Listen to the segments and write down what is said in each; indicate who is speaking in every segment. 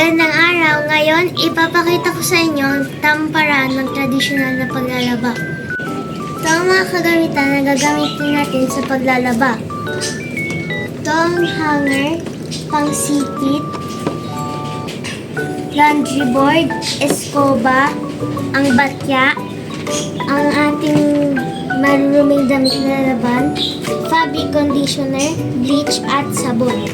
Speaker 1: Magandang araw! Ngayon, ipapakita ko sa inyo ang tamang paraan ng tradisyonal na paglalaba. Ito ang mga kagamitan na gagamitin natin sa paglalaba. Ito ang hanger, pang-sipit, laundry board, escoba, ang batya, ang ating maruruming damit na laban, fabric conditioner, bleach at sabon.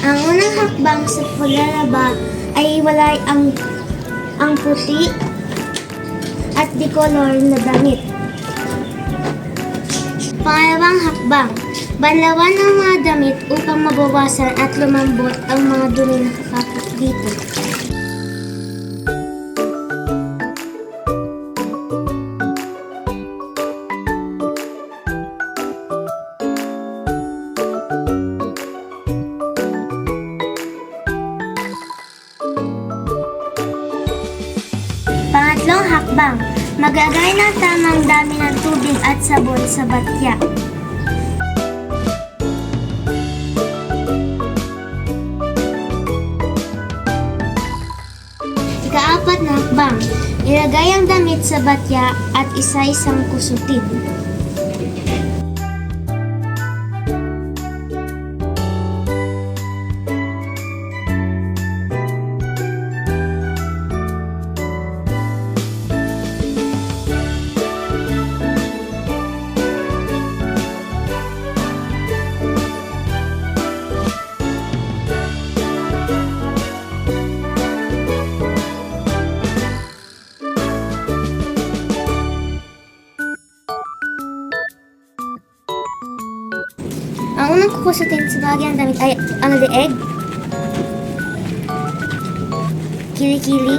Speaker 1: Ang unang hakbang sa paglalaba ay walay ang ang puti at decolor na damit. Pangalawang hakbang, banlawan ang mga damit upang mabawasan at lumambot ang mga dumi na kakapit dito. Pangatlong hakbang, magagay ng tamang dami ng tubig at sabon sa batya. Ikaapat na hakbang, ilagay ang damit sa batya at isa-isang kusutin. Kukusutin sa bahagi ng damit ay ang leeg, kilikili,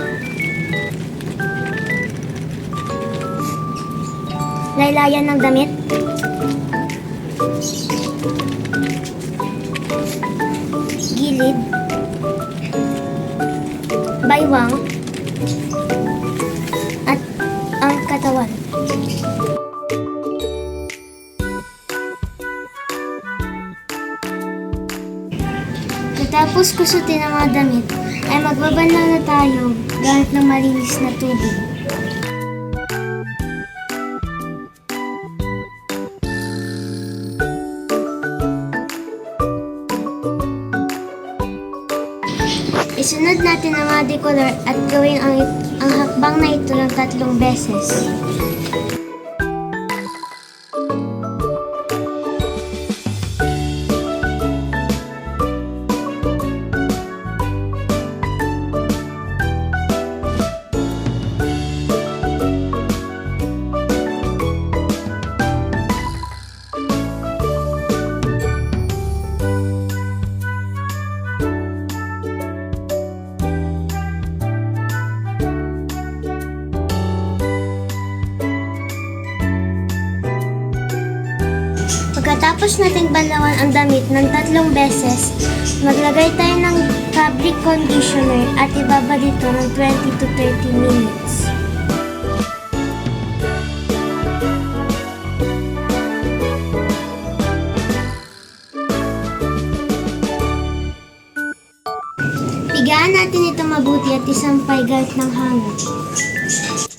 Speaker 1: laylayan ng damit, gilid, baywang, Katapos kusutin ang mga damit, ay magbabanlaw na tayo gamit ng malinis na tubig. Isunod natin ang mga decolor at gawin ang, ang hakbang na ito ng tatlong beses. Pagkatapos nating banlawan ang damit ng tatlong beses, maglagay tayo ng fabric conditioner at ibaba dito ng 20 to 30 minutes. Pigaan natin ito mabuti at isampay kahit ng hangin.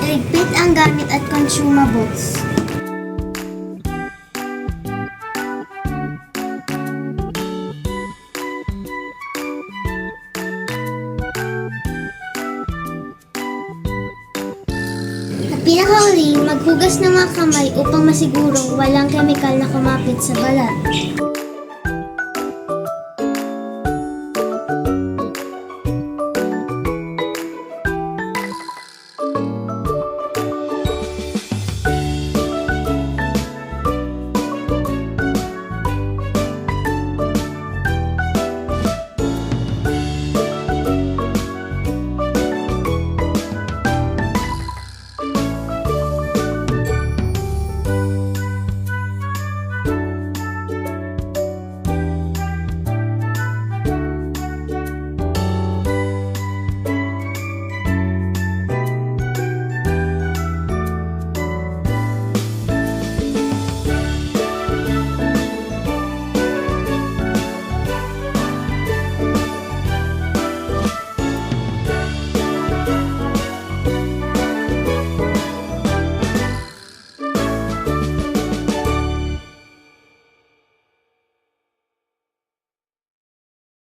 Speaker 1: Iligpit ang gamit at consumables. At pinakauli, maghugas ng mga kamay upang masigurong walang kemikal na kumapit sa balat.